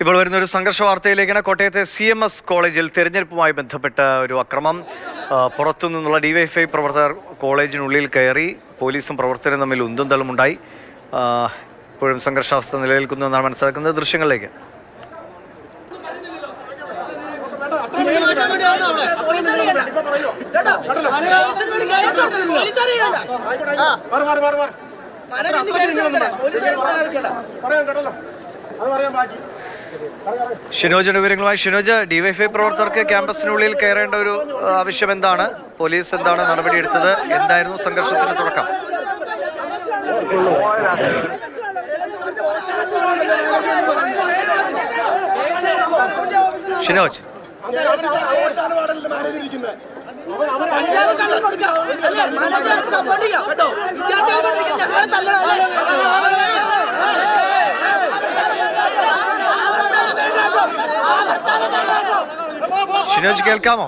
ഇപ്പോൾ വരുന്ന ഒരു സംഘർഷ വാർത്തയിലേക്കാണ് കോട്ടയത്തെ സി എം എസ് കോളേജിൽ തെരഞ്ഞെടുപ്പുമായി ബന്ധപ്പെട്ട ഒരു അക്രമം. പുറത്തു നിന്നുള്ള ഡിവൈഎഫ്ഐ പ്രവർത്തകർ കോളേജിനുള്ളിൽ കയറി പോലീസും പ്രവർത്തകരും തമ്മിൽ ഉന്തും തള്ളുമുണ്ടായി. ഇപ്പോഴും സംഘർഷാവസ്ഥ നിലനിൽക്കുന്നു എന്നാണ് മനസ്സിലാക്കുന്നത്. ദൃശ്യങ്ങളിലേക്ക്. അത് പറയാൻ ബാക്കി ഷിനോജിന്റെ വിവരങ്ങളുമായി ഷിനോജ് ഡിവൈഫൈ പ്രവർത്തകർക്ക് ക്യാമ്പസിനുള്ളിൽ കയറേണ്ട ഒരു ആവശ്യം എന്താണ്? പോലീസ് എന്താണ് നടപടി എടുത്തത് എന്തായിരുന്നു സംഘർഷത്തിന് തുടക്കം? ഷിനോജ്. ഷിനോജ് കേൾക്കാമോ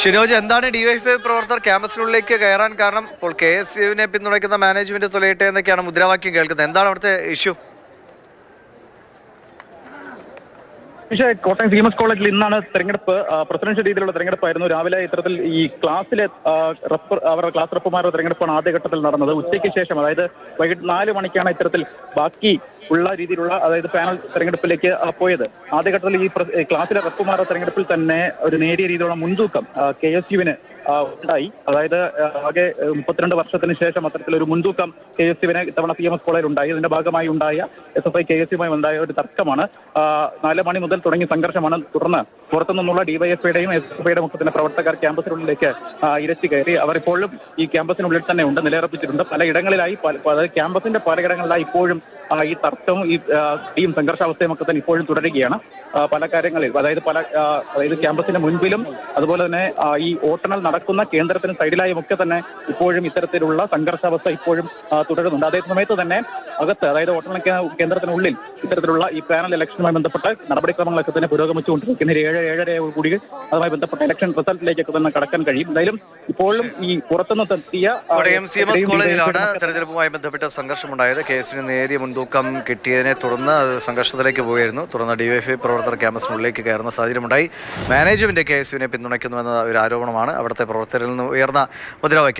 ഷിനോജ് എന്താണ് ഡിവൈഎഫ്ഐ പ്രവർത്തകർ ക്യാമ്പസിനുള്ളിലേക്ക് കയറാൻ കാരണം? ഇപ്പോൾ കെ എസ് യുവിനെ പിന്തുണയ്ക്കുന്ന മാനേജ്മെന്റ് തുലയട്ടെ എന്നൊക്കെയാണ് മുദ്രാവാക്യം കേൾക്കുന്നത്. എന്താണ് അവിടുത്തെ ഇഷ്യൂ പക്ഷേ കോട്ടയം സി എം എസ് കോളേജിൽ ഇന്നാണ് തെരഞ്ഞെടുപ്പ് പ്രസിഡൻഷ്യൽ രീതിയിലുള്ള തെരഞ്ഞെടുപ്പായിരുന്നു. രാവിലെ ഇത്തരത്തിൽ ഈ ക്ലാസ്സിലെ റെപ്പർ അവരുടെ ക്ലാസ് റെപ്പർമാരുടെ തെരഞ്ഞെടുപ്പാണ് ആദ്യഘട്ടത്തിൽ നടന്നത്. ഉച്ചയ്ക്ക് ശേഷം അതായത് വൈകിട്ട് നാല് മണിക്കാണ് ഇത്തരത്തിൽ ബാക്കി ഉള്ള രീതിയിലുള്ള അതായത് പാനൽ തെരഞ്ഞെടുപ്പിലേക്ക് പോയത്. ആദ്യഘട്ടത്തിൽ ഘട്ടത്തിൽ ഈ ക്ലാസ്സിലെ റെപ്പർമാരുടെ തെരഞ്ഞെടുപ്പിൽ തന്നെ ഒരു നേരിയ രീതിയിലുള്ള മുൻതൂക്കം കെ എസ് യുവിന് ഉണ്ടായി. അതായത് ആകെ മുപ്പത്തിരണ്ട് വർഷത്തിന് ശേഷം അത്തരത്തിലൊരു മുൻതൂക്കം കെ എസ് സിവിനെ ഇത്തവണ പി എം എസ് കോളേജിൽ ഉണ്ടായി. അതിന്റെ ഭാഗമായി ഉണ്ടായ S F I K S യുമായി ഉണ്ടായ ഒരു തർക്കമാണ്. നാല് മണി മുതൽ തുടങ്ങി സംഘർഷമാണ് തുടർന്ന് പുറത്തു നിന്നുള്ള ഡിവൈഎഫ്ഐയുടെയും എസ് എഫ് ഐയുടെ മുഖത്തിന്റെ പ്രവർത്തകർ ക്യാമ്പസിനുള്ളിലേക്ക് ഇരച്ചു കയറി. അവർ ഇപ്പോഴും ഈ ക്യാമ്പസിനുള്ളിൽ തന്നെ ഉണ്ട് നിലയുറപ്പിച്ചിട്ടുണ്ട്. പലയിടങ്ങളിലായി പല- അതായത് ക്യാമ്പസിന്റെ പലയിടങ്ങളിലായി ഇപ്പോഴും ഈ തർക്കവും ഈ സംഘർഷാവസ്ഥയും ഒക്കെ തന്നെ ഇപ്പോഴും തുടരുകയാണ്. പല കാര്യങ്ങളിൽ അതായത് പല അതായത് ക്യാമ്പസിന്റെ മുൻപിലും അതുപോലെ തന്നെ ഈ ഈ വോട്ടെണ്ണൽ നടക്കുന്ന കേന്ദ്രത്തിന് സൈഡിലായും ഒക്കെ തന്നെ ഇപ്പോഴും ഇത്തരത്തിലുള്ള സംഘർഷാവസ്ഥ ഇപ്പോഴും തുടരുന്നുണ്ട്. അതേ സമയത്ത് തന്നെ അകത്ത് അതായത് വോട്ടെണ്ണൽ കേന്ദ്രത്തിനുള്ളിൽ ഇത്തരത്തിലുള്ള ഈ പാനൽ ഇലക്ഷനുമായി ബന്ധപ്പെട്ട നടപടിക്രമങ്ങളൊക്കെ തന്നെ പുരോഗമിച്ചുകൊണ്ടിരിക്കുന്ന. ഏഴ് ഏഴര കൂടി അതുമായി ബന്ധപ്പെട്ട ഇലക്ഷൻ റിസൾട്ടിലേക്കൊക്കെ തന്നെ കടക്കാൻ കഴിയും. എന്തായാലും ഇപ്പോഴും ഈ പുറത്തുനിന്ന് എത്തിയ കോളേജിലാണ് തെരഞ്ഞെടുപ്പുമായി ബന്ധപ്പെട്ട സംഘർഷമുണ്ടായത്. കേസിന് നേരിയ മുൻതൂക്കം കിട്ടിയതിനെ തുടർന്ന് സംഘർഷത്തിലേക്ക് പോയിരുന്നു തുടർന്ന് ഡിവൈഎഫ്ഐ പ്രവർത്തകർ ക്യാമ്പസിനുള്ളിലേക്ക് കയറുന്ന സാഹചര്യമുണ്ടായി. മാനേജ്മെന്റ് കെ എസ് യുവിനെ പിന്തുണയ്ക്കുന്നുവെന്ന ഒരു ആരോപണമാണ് അവിടുത്തെ പ്രവർത്തകരിൽ നിന്ന് ഉയർന്ന മുദ്രാവാക്യം.